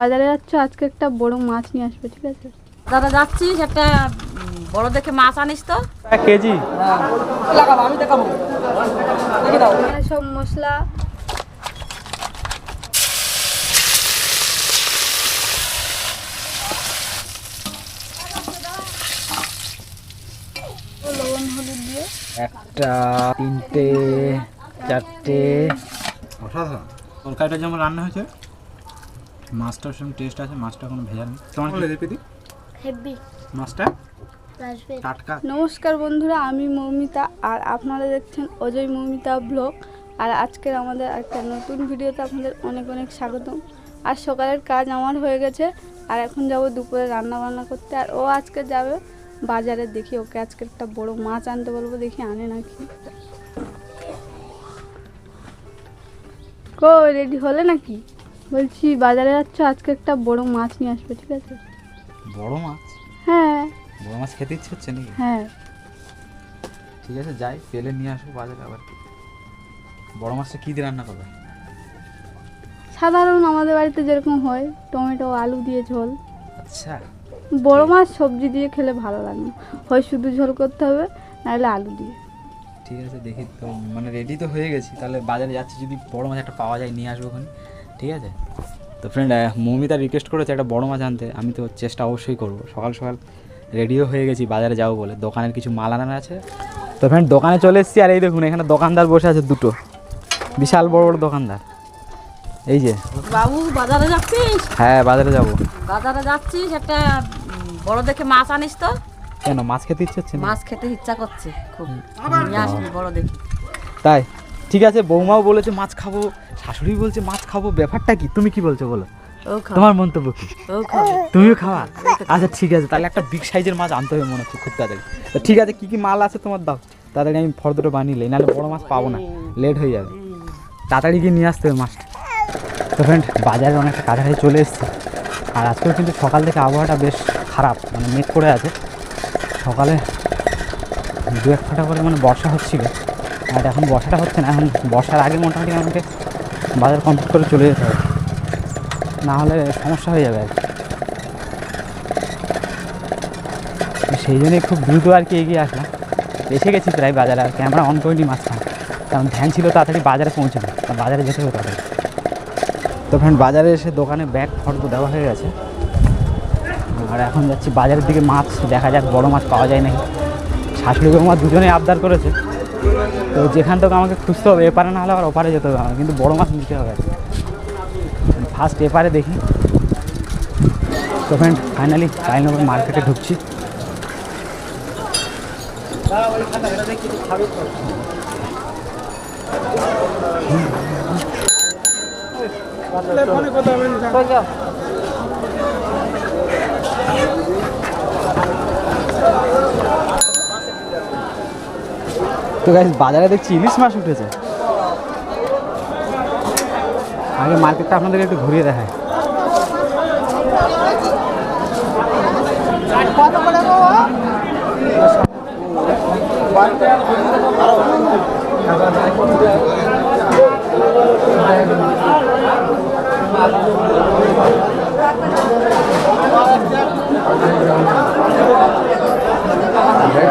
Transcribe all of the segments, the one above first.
বাজারে যাচ্ছ আজকে একটা বড় মাছ নিয়ে আসবে ঠিক আছে? দাদা যাচ্ছিস একটা বড় দেখে মাছ আনিস তো। এক কেজি? লাগাবো আমি দেখাবো। দেখে দাও। সব মশলা। লবণ হলুদ দিয়ে একটা তিনটে চারটে। অসাধারণ তরকারিটা যেমন রান্না হয়েছে? মাছটার সেরকম টেস্ট আছে মাছটা কোনো ভেজাল নেই। তোমার কি রেসিপি হেভি মাছটা টাটকা। নমস্কার বন্ধুরা আমি মৌমিতা আর আপনারা দেখছেন অজয় মৌমিতা ব্লগ। আর আজকের আমাদের একটা নতুন ভিডিওতে আপনাদের অনেক অনেক স্বাগতম। আর সকালের কাজ আমার হয়ে গেছে আর এখন যাব দুপুরে রান্না বান্না করতে। আর ও আজকে যাবে বাজারে দেখি ওকে আজকে একটা বড় মাছ আনতে বলব দেখি আনে নাকি। কো রেডি হলে নাকি? বলছি বাজারে যাচ্ছ আজকে একটা বড় মাছ নিয়ে আসবে ঠিক আছে? বড় মাছ? হ্যাঁ। বড় মাছ খেতে ইচ্ছে হচ্ছে নাকি? হ্যাঁ। ঠিক আছে যাই পেলে নিয়ে আসব বাজারে আবার। বড় মাছটা কী দিয়ে রান্না করবে? সাধারণ আমাদের বাড়িতে যেরকম হয় টমেটো আলু দিয়ে ঝোল। আচ্ছা। বড় মাছ সবজি দিয়ে খেলে ভালো লাগে হয় শুধু ঝোল করতে হবে নাহলে আলু দিয়ে। ঠিক আছে দেখি তো মানে রেডি তো হয়ে গেছি। তাহলে বাজারে যাচ্ছি যদি বড় মাছ একটা পাওয়া যায় নিয়ে আসব ওখানে। ঠিক আছে? তো ফ্রেন্ড মৌমিতা রিকোয়েস্ট করেছে একটা বড় মাছ আনতে। আমি তো চেষ্টা অবশ্যই করব। সকাল সকাল রেডিও হয়ে গেছি বাজারে যাব বলে। দোকানের কিছু মাল আনার আছে। তো ফ্রেন্ড দোকানে চলে এসেছি আর এই দেখুন এখানে দোকানদার বসে আছে দুটো। বিশাল বড় বড় দোকানদার। এই যে। বাবু বাজারে যাচ্ছিস? হ্যাঁ বাজারে যাব। বাজারে যাচ্ছিস? একটা বড় দেখে মাছ আনিস তো। কেন মাছ খেতে ইচ্ছে হচ্ছে মাছ খেতে ইচ্ছা করছে খুব। নিয়ে আসবি বড় দেখে। তাই? ঠিক আছে বৌমাও বলেছে মাছ খাব শাশুড়ি বলছে মাছ খাব ব্যাপারটা কি? তুমি কি বলছো বলো? ও তোমার মন্তব্য কি? ও তুমিও খাওয়া? আচ্ছা ঠিক আছে তাহলে একটা বিগ সাইজের মাছ আনতে হবে মনে হচ্ছে খুব তাড়াতাড়ি। তো ঠিক আছে কি কি মাল আছে তোমার দাও? তাড়াতাড়ি আমি ফর্দটা বানিয়ে নিই নাহলে বড় মাছ পাবো না। লেট হয়ে যাবে। তাড়াতাড়ি গিয়ে নিয়ে আসতে হবে মাছটা। তো ফ্রেন্ড বাজারে অনেকটা কাছাকাছি চলে এসেছে। আর আজকেও কিন্তু সকাল থেকে আবহাওয়াটা বেশ খারাপ মানে মেঘ করে আছে। সকালে দু এক ফোঁটা করে মানে বর্ষা হচ্ছিল। আর এখন বর্ষাটা হচ্ছে না, এখন বর্ষার আগে মোটামুটি আমাকে বাজার কমপ্লিট করে চলে যেতে হবে। না হলে সমস্যা হয়ে যাবে আর সেই জন্যই খুব দ্রুত আর কি এগিয়ে আসলাম। এসে গেছি প্রায় বাজারে আর ক্যামেরা অন করিনি মাঝখানে। কারণ ধ্যান ছিল তাড়াতাড়ি বাজারে পৌঁছানো বাজারে যেতে হবে তাড়াতাড়ি। তো ফ্রেন্ড বাজারে এসে দোকানে ব্যাগ ফর্দ দেওয়া হয়ে গেছে। আর এখন যাচ্ছি বাজারের দিকে মাছ, দেখা যাক বড় মাছ পাওয়া যায় নাকি। শাশুড়ি বৌমা দুজনেই আবদার করেছে। তো যেখান থেকে আমাকে খুঁজতে হবে, এপারে না হলে আবার ওপারে যেতে হবে কিন্তু বড় মাছ নিতে হবে। ফার্স্ট এপারে দেখি। তো ফ্রেন্ড ফাইনালি কাইনগর মার্কেটে ঢুকছি। তো গাইস বাজারে দেখছি ইলিশ মাছ উঠেছে আগে মার্কেটটা আপনাদের একটু ঘুরিয়ে দেখায়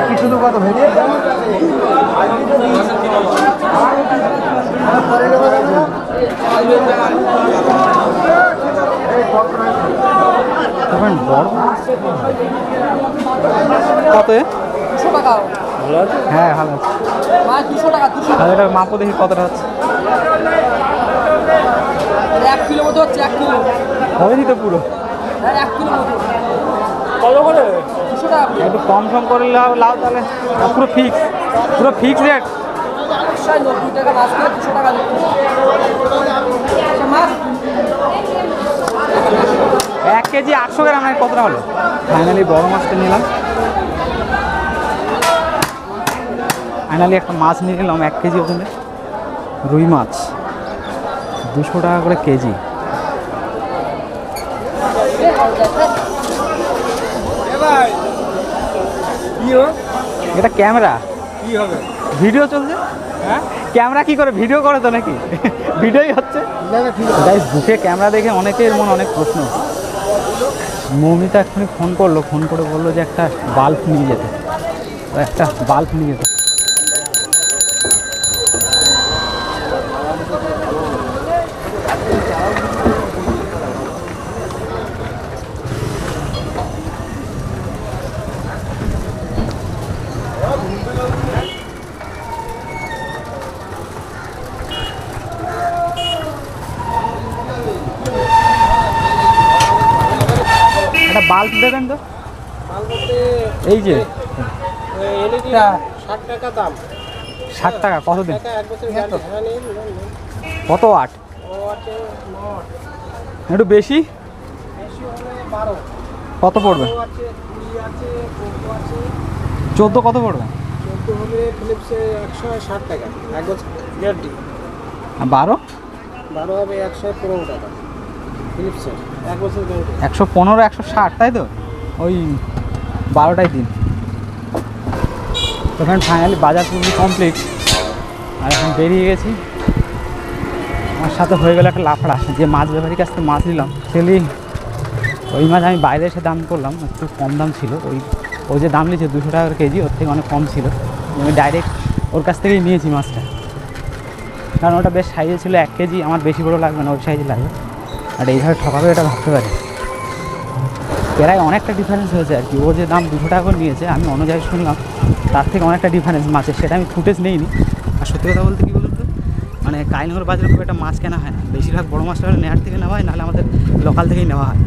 কিছু মাছ কত এ? দুশো টাকা। হ্যাঁ ভালো আছে। মাছ দুশো টাকা দুশো তাহলে এটা মাপো দেখি কতটা হচ্ছে। এক কিলো মতো হচ্ছে এক কিলো। হবে নি তো পুরো। হ্যাঁ এক কিলো মতো। কত করে? একটু কম সম করে লাও তাহলে। পুরো ফিক্স পুরো ফিক্স রেট। আচ্ছা, মাছ এক কেজি আটশো গ্রাম নাকি কতটা হলো? ফাইনালি বড় মাছটা নিলাম। ফাইনালি একটা মাছ নিয়ে নিলাম এক কেজি ওখানে রুই মাছ দুশো টাকা করে কেজি। এটা ক্যামেরা। কি হবে? ভিডিও চলছে? হ্যাঁ? ক্যামেরা কি করে? ভিডিও করে তো নাকি? ভিডিওই হচ্ছে। গাইস বুকে ক্যামেরা দেখে অনেকের মনে অনেক প্রশ্ন। মৌমিতা এক্ষুনি ফোন করল ফোন করে বলল যে একটা বাল্ব নিয়ে যেতে। একটা বাল্ব নিয়ে যেতে। বাল্ব দেবেন তো। এই যে। ষাট টাকা দাম। ষাট টাকা কতদিন বছর হ্যাঁ। কত আট? একটু বেশি? কত পড়বে? চোদ্দ কত পড়বে? বারো? বারো হবে একশো পনেরো টাকা ফিলিপসের একশো পনেরো, একশো ষাট, তাই তো? ওই বারোটাই দিন। তো ফ্রেন্ড ফাইনালি বাজার পুরো কমপ্লিট আর এখন বেরিয়ে গেছি। আমার সাথে হয়ে গেল একটা লাফড়া। যে মাছ ব্যাপারীর কাছ থেকে মাছ নিলাম সেলি ওই মাছ আমি বাইরে এসে দাম করলাম, একটু কম দাম ছিল। ওই, ও যে দাম নিয়েছে দুশো টাকার কেজি, ওর থেকে অনেক কম ছিল। আমি ডাইরেক্ট ওর কাছ থেকেই নিয়েছি মাছটা। কারণ ওটা বেশ সাইজে ছিল, এক কেজি, আমার বেশি বড় লাগবে না ওই সাইজে লাগবে। আর এইভাবে ঠকাবে এটা ভাবতে পারি। প্রায় অনেকটা ডিফারেন্স হয়েছে আর কি। ও যে দাম দুশো টাকা করে নিয়েছে, আমি অন্য জায়গায় শুনলাম, তার থেকে অনেকটা ডিফারেন্স মাছের সেটা আমি ফুটেজ নিইনি। আর সত্যি কথা বলতে কি বলুন তো? মানে কাইনগর বাজারে খুব একটা মাছ কেনা হয় না। বেশিরভাগ বড়ো মাছটা নেহার থেকে নেওয়া হয়, নাহলে আমাদের লোকাল থেকেই নেওয়া হয়।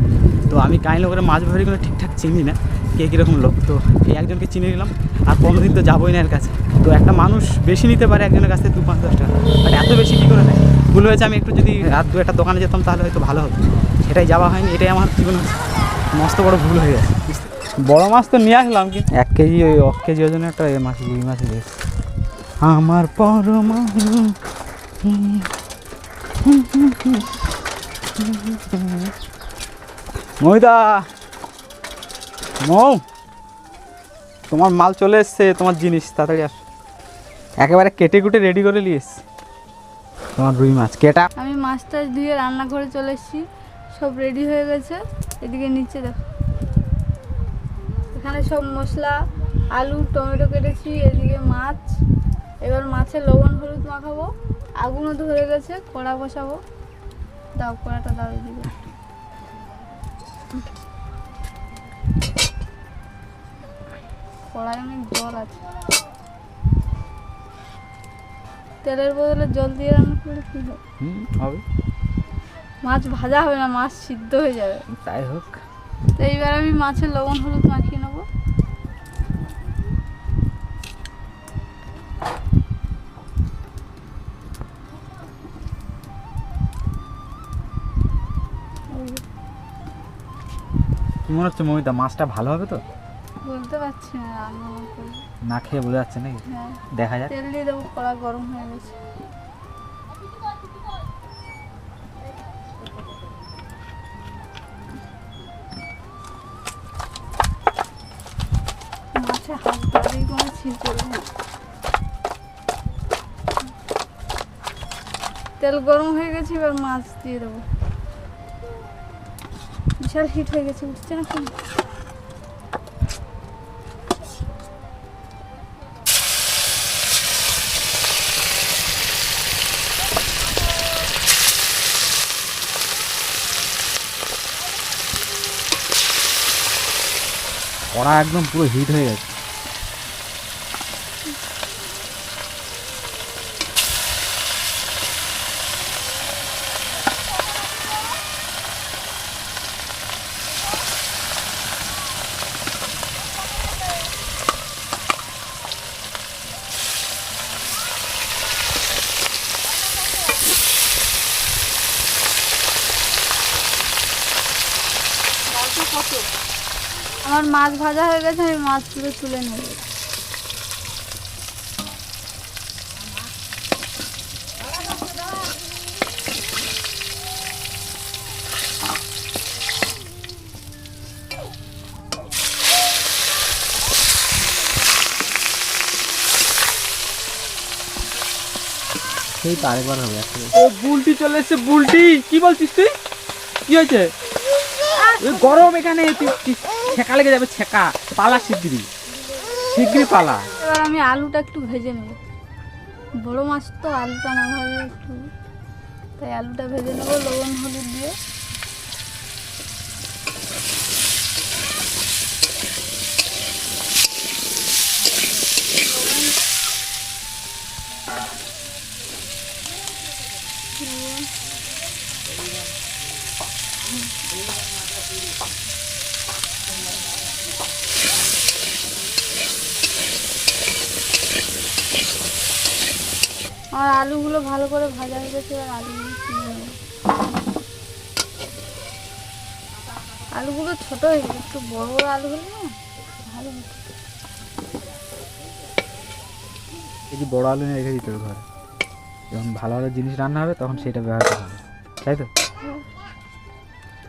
তো আমি কাইনগরের মাছ ব্যবহারীগুলো ঠিকঠাক চিনি না। কে কীরকম লোক? তো এই একজনকে চিনে নিলাম, আর পনেরো দিন তো যাবোই না এর কাছে। তো একটা মানুষ বেশি নিতে পারে একজনের কাছে দু পাঁচ দশ টাকা। বাট এত বেশি কী করে নেয় ভুল হয়েছে, আমি একটু যদি রাত দু একটা দোকানে যেতাম, তাহলে হয়তো ভালো হতো। সেটাই যাওয়া হয়নি, এটাই আমার জীবনে মস্ত বড় ভুল হয়ে গেছে বড় মাছ তো নিয়ে আসলাম কি এক কেজি ওই এক কেজি ওজনে একটা এ মাছ, রুই মাছ বেশ আমার পরমা মহিদা মৌ, তোমার মাল চলে এসছে, তোমার জিনিস, তাড়াতাড়ি আস। একেবারে কেটে কুটে রেডি করে নিয়ে এসছি। তোমার রুই মাছ, কেটা? আমি মাছটা ধুয়ে রান্নাঘরে চলে এসেছি, সব রেডি হয়ে গেছে। এদিকে নিচে দেখো। এখানে সব মশলা, আলু, টমেটো কেটেছি, এদিকে মাছ। এবার মাছের লবণ হলুদ মাখাবো। আগুনও ধরে গেছে, কড়া বসাবো। দাও, কড়াটা দাও এদিকে। কড়াই অনেক জল আছে। তেলের বদলে জল দিয়ে রান্না করলে কী হবে হুম হবে। মাছ ভাজা হবে না মাছ সিদ্ধ হয়ে যাবে। তাই হোক। তো এইবার আমি মাছের লবণ হলুদ মাখিয়ে নেব। কি মনে হচ্ছে মমিতা মাছটা ভালো হবে তো? বলতে পারছি না রান্না করে। না খেয়ে বোঝা যাচ্ছে নাকি? হ্যাঁ। দেখা যাক। তেল দিয়ে দেবো কড়া গরম হয়ে গেছে। মাছে হাত কোনো তেল গরম হয়ে গেছে এবার মাছ দিয়ে দেবো। বিশাল হিট হয়ে গেছে উঠছে না একদম পুরো হিট হয়ে গেছে। আমার মাছ ভাজা হয়ে গেছে আমি মাছগুলো তুলে নেব। সেই তো আরেকবার হবে ও বুলটি চলে এসছে বুলটি! কি বলছিস তুই? কি হয়েছে? গরম এখানে তুই তুই ছেঁকা লেগে যাবে, ছেঁকা। পালা শিগগিরি শিগগিরি পালা। এবার আমি আলুটা একটু ভেজে নেব। বড় মাছ তো আলুটা না ভাজলে একটু। তাই আলুটা ভেজে নেব, লবণ, হলুদ দিয়ে আর আলুগুলো ভালো করে ভাজা হয়ে গেছে এবার আলুগুলো নেব আলুগুলো ছোট হয়ে গেছে একটু বড় বড় আলু হলে না ভালো হতো। এই বড় আলু নিয়ে রেখে দিতে হবে ঘরে। যখন ভালো ভালো জিনিস রান্না হবে তখন সেটা ব্যবহার করা হবে। তাই তো?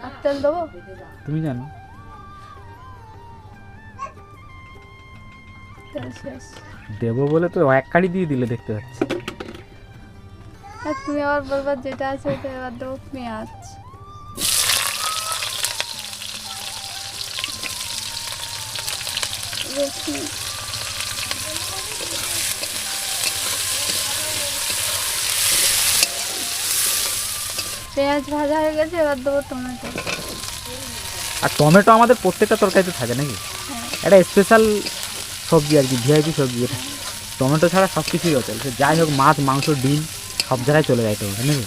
আর তেল দেবো? তুমি জানো। দেবো বলে তো এক কাড়ি দিয়ে দিলে দেখতে পাচ্ছি। তুমি আবার বলবার যেটা আছে ওটা এবার দেবো পেঁয়াজ। রসুন। পেঁয়াজ ভাজা হয়ে গেছে এবার দেবো টমেটো। আর টমেটো আমাদের প্রত্যেকটা তরকারিতে থাকে নাকি? একটা স্পেশাল সবজি আর কি ভিআইপি সবজি। এটা টমেটো ছাড়া সব কিছুই হচ্ছে সে যাই হোক মাছ মাংস ডিম সব জায়গায় চলে যায় টমেটো নাকি?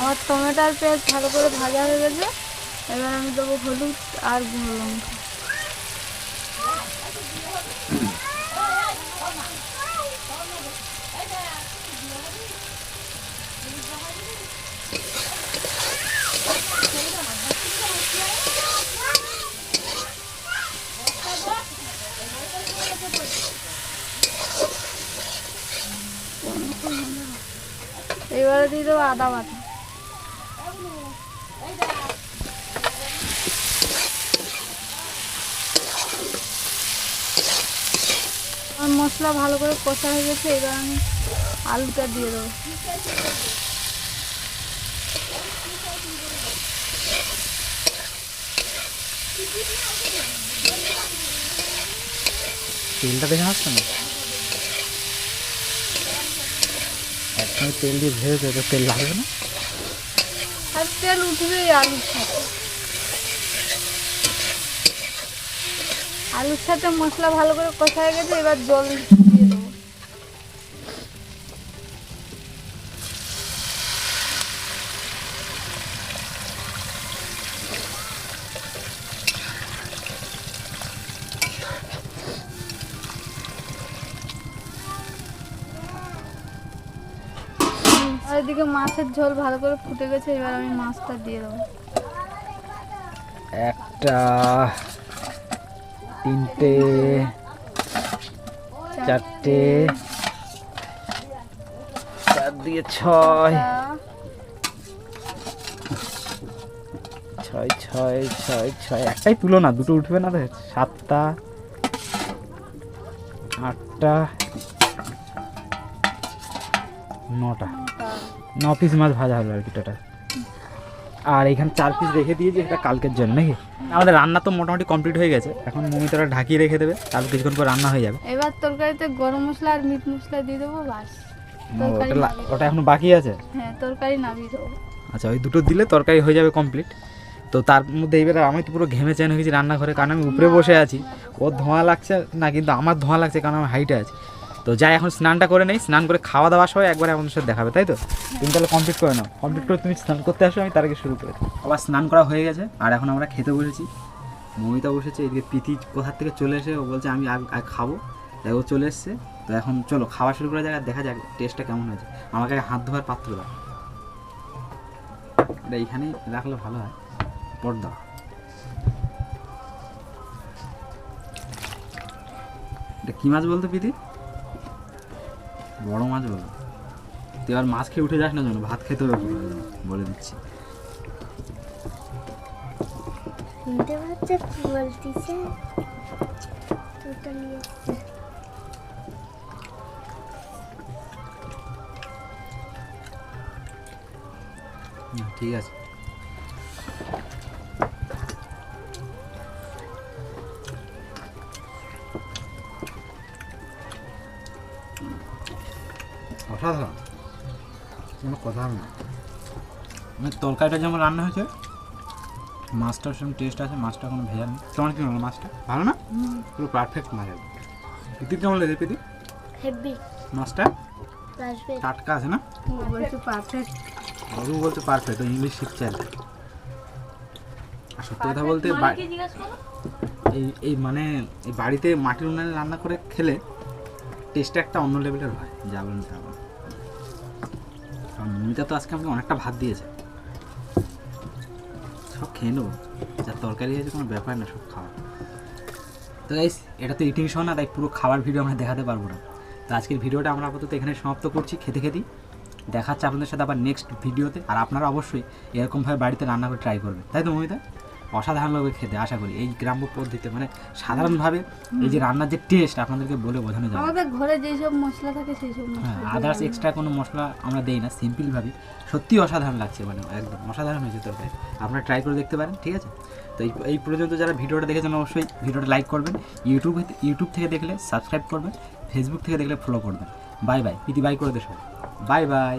আমার টমেটো আর পেঁয়াজ ভালো করে ভাজা হয়ে গেছে। এবার আমি দেবো হলুদ আর গুঁড়ো লঙ্কা। এবারে দিয়ে দেবো আদা বাটা। আমার মশলা ভালো করে কষা হয়ে গেছে, এবার আমি আলুটা দিয়ে দেবো। তেলটা দেখে আসছে না একসঙ্গে তেল দিয়ে ভেজে দেবো তেল লাগবে না। আর তেল উঠবে আলুর সাথে। আলুর সাথে মশলা ভালো করে কষা হয়ে গেছে, এবার জল এদিকে মাছের ঝোল ভালো করে ফুটে গেছে এবার আমি মাছটা দিয়ে দেবো। একটা তিনটে চারটে। চার দিয়ে ছয়। ছয় ছয় ছয় ছয় একটাই তুলো না দুটো উঠবে না দেখ সাতটা আটটা নটা। ন পিস মাছ ভাজা হলো আর কি টোটাল আর এখানে চার পিস রেখে দিয়েছি এটা কালকের জন্য নাকি? আমাদের রান্না তো মোটামুটি কমপ্লিট হয়ে গেছে। এখন মমিতারা ঢাকিয়ে রেখে দেবে তারপর কিছুক্ষণ পর রান্না হয়ে যাবে। এবার তরকারিতে গরম মশলা আর মিট মশলা দিয়ে দেবো বাস। ওটা ওটা এখন বাকি আছে? হ্যাঁ তরকারি নামিয়ে দেবো। আচ্ছা ওই দুটো দিলে তরকারি হয়ে যাবে কমপ্লিট তো তার মধ্যে এইবার আমি তো পুরো ঘেমে চেন হয়ে গেছি রান্নাঘরে কারণ আমি উপরে বসে আছি। ওর ধোঁয়া লাগছে না কিন্তু আমার ধোঁয়া লাগছে কারণ আমার হাইটে আছি। তো যাই, এখন স্নানটা করে নেই, স্নান করে খাওয়া দাওয়া সময় একবার আমাদের সাথে দেখাবে, তাই তো? তুমি তাহলে কমপ্লিট করে নাও। কমপ্লিট করে তুমি স্নান করতে আসো, আমি তার আগে শুরু করে। আবার স্নান করা হয়ে গেছে, আর এখন আমরা খেতে বসেছি। মমিতা বসেছে, এদিকে প্রীতি কোথার থেকে চলে এসে ও বলছে, আমি আগ খাব। তাই ও চলে এসছে। তো এখন চলো, খাওয়া শুরু করা যাক দেখা যাক টেস্টটা কেমন হয়েছে। আমাকে আগে হাত ধোয়ার পাত্র দাও। এটা এইখানে রাখলে ভালো হয়। পর্দা। এটা কি মাছ বলতো প্রীতি? বড় মাছ বলো তুই আর মাছ খেয়ে উঠে যাস না যেন ভাত খেতে হবে বলে দিচ্ছি। শুনতে পাচ্ছে কি বলতেছে হুম, ঠিক আছে। অসাধারণ কোনো কথা হবে না। মানে তরকারিটা যেমন রান্না হয়েছে মাছটার সেরকম টেস্ট আছে মাছটা কোনো ভেজাল নেই। তোমার কি হলো মাছটা? ভালো না? পুরো পারফেক্ট মাছ একদম। প্রীতি কেমন লেগে প্রীতি হেভি মাছটা? টাটকা আছে না? বলছে পারফেক্ট বাবু বলতে পারফেক্ট ইংলিশ শিখছে আর সত্যি কথা বলতে এই এই মানে এই বাড়িতে মাটির উনানে রান্না করে খেলে টেস্টটা একটা অন্য লেভেলের হয় যা বলেন তা বলেন। কারণ মমিতা তো আজকে আমাকে অনেকটা ভাত দিয়েছে। সব খেয়ে নেব। যার তরকারি হয়েছে কোনো ব্যাপার না, সব খাওয়া। তো গাইস এটা তো ইটিং শো না, তাই পুরো খাবার ভিডিও আমরা দেখাতে পারব না। তো আজকের ভিডিওটা আমরা আপাতত এখানে সমাপ্ত করছি, খেতে খেতেই। দেখাচ্ছে আপনাদের সাথে আবার নেক্সট ভিডিওতে আর আপনারা অবশ্যই এরকমভাবে বাড়িতে রান্না করে ট্রাই করবেন। তাই তো মমিতা? অসাধারণ খেতে আশা করি। এই গ্রাম্য পদ্ধতিতে মানে সাধারণভাবে এই যে রান্নার যে টেস্ট আপনাদেরকে বলে বোঝানো যাবে আমাদের ঘরে যেসব মশলা থাকে সেই সব হ্যাঁ আদার্স এক্সট্রা কোনো মশলা আমরা দেই না সিম্পলভাবে সত্যি অসাধারণ লাগছে মানে একদম অসাধারণ হয়েছে তরকারি। আপনারা ট্রাই করে দেখতে পারেন ঠিক আছে? তো এই এই পর্যন্ত যারা ভিডিওটা দেখেছেন অবশ্যই ভিডিওটা লাইক করবেন। ইউটিউব ইউটিউব থেকে দেখলে সাবস্ক্রাইব করবেন ফেসবুক থেকে দেখলে ফলো করবেন। বাই বাই পিটি বাই করে দেশো বাই বাই